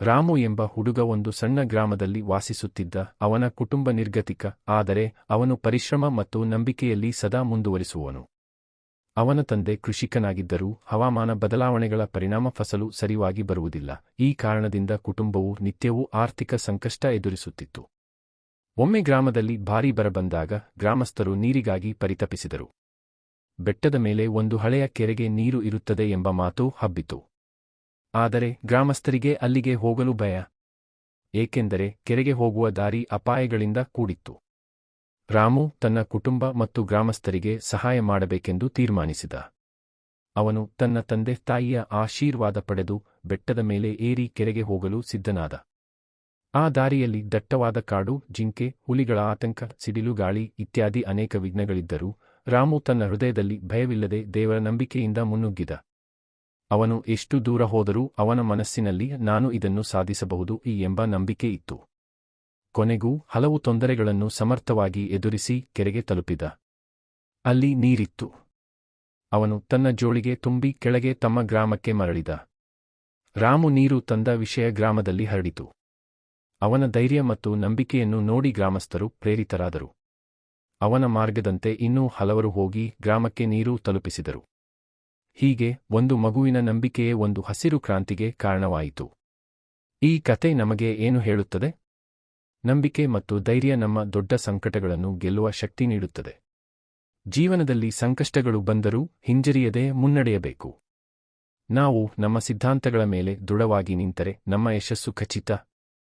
ರಾಮು ಎಂಬ ಹುಡುಗ ಒಂದು ಸಣ್ಣ ಗ್ರಾಮದಲ್ಲಿ ವಾಸಿಸುತ್ತಿದ್ದ ಅವನ ಕುಟುಂಬ ನಿರ್ಗತಿಕ, ಆದರೆ ಅವನು ಪರಿಶ್ರಮ ಮತ್ತು ನಂಬಿಕೆಯಲ್ಲಿ ಸದಾ ಮುಂದುವರಿಸುವನು. ಅವನ ತಂದೆ ಕೃಷಿಕನಾಗಿದ್ದರೂ ಹವಾಮಾನ ಬದಲಾವಣೆಗಳ ಪರಿಣಾಮ ಫಸಲು ಸರಿವಾಗಿ ಬರುವುದಿಲ್ಲ. ಈ ಕಾರಣದಿಂದ ಕುಟುಂಬವು ನಿತ್ಯವೂ ಆರ್ಥಿಕ ಸಂಕಷ್ಟ ಎದುರಿಸುತ್ತಿತ್ತು. ಒಮ್ಮೆ ಗ್ರಾಮದಲ್ಲಿ ಭಾರೀ ಬರ ಬಂದಾಗ ಗ್ರಾಮಸ್ಥರು ನೀರಿಗಾಗಿ ಪರಿತಪಿಸಿದರು. ಬೆಟ್ಟದ ಮೇಲೆ ಒಂದು ಹಳೆಯ ಕೆರೆಗೆ ನೀರು ಇರುತ್ತದೆ ಎಂಬ ಮಾತು ಹಬ್ಬಿತು. ಆದರೆ ಗ್ರಾಮಸ್ಥರಿಗೆ ಅಲ್ಲಿಗೆ ಹೋಗಲು ಭಯ. ಏಕೆಂದರೆ ಕೆರೆಗೆ ಹೋಗುವ ದಾರಿ ಅಪಾಯಗಳಿಂದ ಕೂಡಿತ್ತು. ರಾಮು ತನ್ನ ಕುಟುಂಬ ಮತ್ತು ಗ್ರಾಮಸ್ಥರಿಗೆ ಸಹಾಯ ಮಾಡಬೇಕೆಂದು ತೀರ್ಮಾನಿಸಿದ. ಅವನು ತನ್ನ ತಂದೆ ತಾಯಿಯ ಆಶೀರ್ವಾದ ಪಡೆದು ಬೆಟ್ಟದ ಮೇಲೆ ಏರಿ ಕೆರೆಗೆ ಹೋಗಲು ಸಿದ್ಧನಾದ. ಆ ದಾರಿಯಲ್ಲಿ ದಟ್ಟವಾದ ಕಾಡು, ಜಿಂಕೆ, ಹುಲಿಗಳ ಆತಂಕ ಸಿಡಿಲುಗಾಳಿ ಇತ್ಯಾದಿ ಅನೇಕ ವಿಘ್ನಗಳಿದ್ದರೂ ರಾಮು ತನ್ನ ಹೃದಯದಲ್ಲಿ ಭಯವಿಲ್ಲದೆ ದೇವರ ನಂಬಿಕೆಯಿಂದ ಮುನ್ನುಗ್ಗಿದ. ಅವನು ಎಷ್ಟು ದೂರ ಹೋದರೂ ಅವನ ಮನಸ್ಸಿನಲ್ಲಿ ನಾನು ಇದನ್ನು ಸಾಧಿಸಬಹುದು ಈ ಎಂಬ ನಂಬಿಕೆ ಇತ್ತು. ಕೊನೆಗೂ ಹಲವು ತೊಂದರೆಗಳನ್ನು ಸಮರ್ಥವಾಗಿ ಎದುರಿಸಿ ಕೆರೆಗೆ ತಲುಪಿದ. ಅಲ್ಲಿ ನೀರಿತ್ತು. ಅವನು ತನ್ನ ಜೋಳಿಗೆ ತುಂಬಿ ಕೆಳಗೆ ತಮ್ಮ ಗ್ರಾಮಕ್ಕೆ ಮರಳಿದ. ರಾಮು ನೀರು ತಂದ ವಿಷಯ ಗ್ರಾಮದಲ್ಲಿ ಹರಡಿತು. ಅವನ ಧೈರ್ಯ ಮತ್ತು ನಂಬಿಕೆಯನ್ನು ನೋಡಿ ಗ್ರಾಮಸ್ಥರು ಪ್ರೇರಿತರಾದರು. ಅವನ ಮಾರ್ಗದಂತೆ ಇನ್ನೂ ಹಲವರು ಹೋಗಿ ಗ್ರಾಮಕ್ಕೆ ನೀರು ತಲುಪಿಸಿದರು. ಹೀಗೆ ಒಂದು ಮಗುವಿನ ನಂಬಿಕೆಯೇ ಒಂದು ಹಸಿರು ಕ್ರಾಂತಿಗೆ ಕಾರಣವಾಯಿತು. ಈ ಕತೆ ನಮಗೆ ಏನು ಹೇಳುತ್ತದೆ? ನಂಬಿಕೆ ಮತ್ತು ಧೈರ್ಯ ನಮ್ಮ ದೊಡ್ಡ ಸಂಕಟಗಳನ್ನು ಗೆಲ್ಲುವ ಶಕ್ತಿ ನೀಡುತ್ತದೆ. ಜೀವನದಲ್ಲಿ ಸಂಕಷ್ಟಗಳು ಬಂದರೂ ಹಿಂಜರಿಯದೆ ಮುನ್ನಡೆಯಬೇಕು. ನಾವು ನಮ್ಮ ಸಿದ್ಧಾಂತಗಳ ಮೇಲೆ ದೃಢವಾಗಿ ನಿಂತರೆ ನಮ್ಮ ಯಶಸ್ಸು ಖಚಿತ.